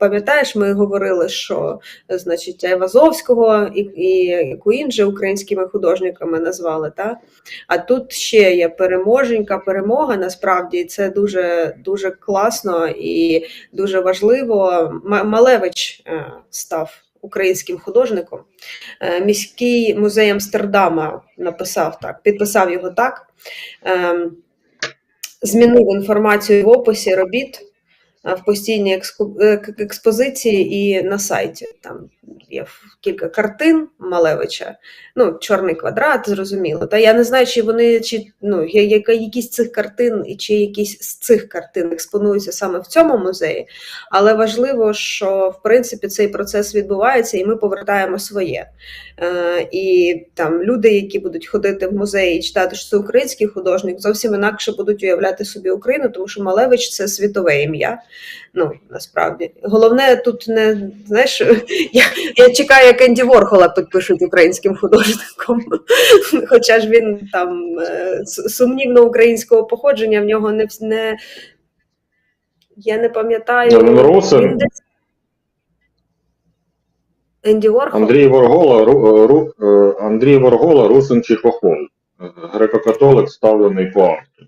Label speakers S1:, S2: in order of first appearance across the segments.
S1: пам'ятаєш, ми говорили, що значить Айвазовського і, і Куінджи українськими художниками назвали. Та? А тут ще є переможенька, перемога насправді це дуже дуже класно і дуже важливо. Малевич е, став українським художником. Е, Міський музей Амстердама написав так, підписав його так. Ем, Змінив інформацію в описі робіт в постійній е, експозиції і на сайті. Там є кілька картин Малевича, ну, чорний квадрат, зрозуміло. Та я не знаю, чи вони чи ну, є, якісь цих картин, і чи якісь з цих картин експонуються саме в цьому музеї. Але важливо, що в принципі цей процес відбувається, і ми повертаємо своє. Е, і там люди, які будуть ходити в музеї і читати, що це український художник, зовсім інакше будуть уявляти собі Україну, тому що Малевич це світове ім'я. Ну насправді головне тут не знаєш, я, я чекаю, як Енді Ворхола підпишуть українським художником. Хоча ж він там е, сумнівно українського походження, в нього не, не я не пам'ятаю.
S2: Він русин.
S1: Десь- Енді Ворхол?
S2: Андрій Воргола, ру, ру, е, Андрій Воргола, Русин чи Хохол. Е, Греко-католик ставлений по авту.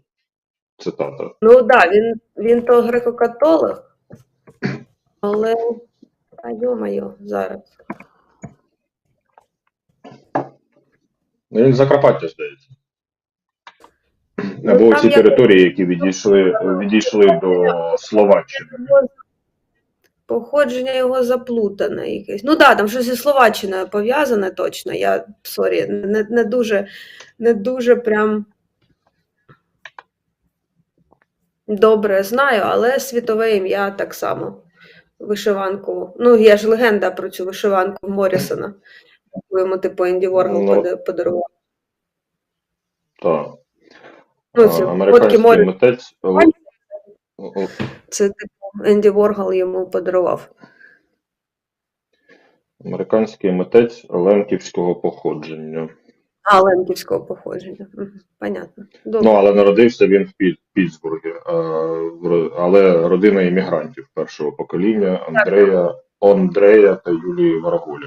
S2: Цитата.
S1: Ну так, да, він, він то греко-католик, але. А йо-моє, зараз.
S2: Ну, він Закарпаття, здається.
S1: Ну,
S2: Або ці території, які відійшли, відійшли до Словаччини.
S1: Походження його заплутане якесь. Ну так, да, там щось зі Словаччиною пов'язане точно. Я сорі, не, не дуже, не дуже прям добре знаю, але світове ім'я так само. Вишиванку. Ну, є ж легенда про цю вишиванку Морісона, яку йому типу Енді Воргол
S2: Ну,
S1: подарував.
S2: Так.
S1: Ну, фотки
S2: Американський
S1: Морі.
S2: митець.
S1: Це типу Енді Воргол йому подарував.
S2: Американський митець лемківського походження.
S1: А, лемківського походження. Понятно. Добре.
S2: Ну, але народився він в Пі- Пітсбургі. е, в Але родина іммігрантів першого покоління Андрея, Андрея та Юлії Варголі.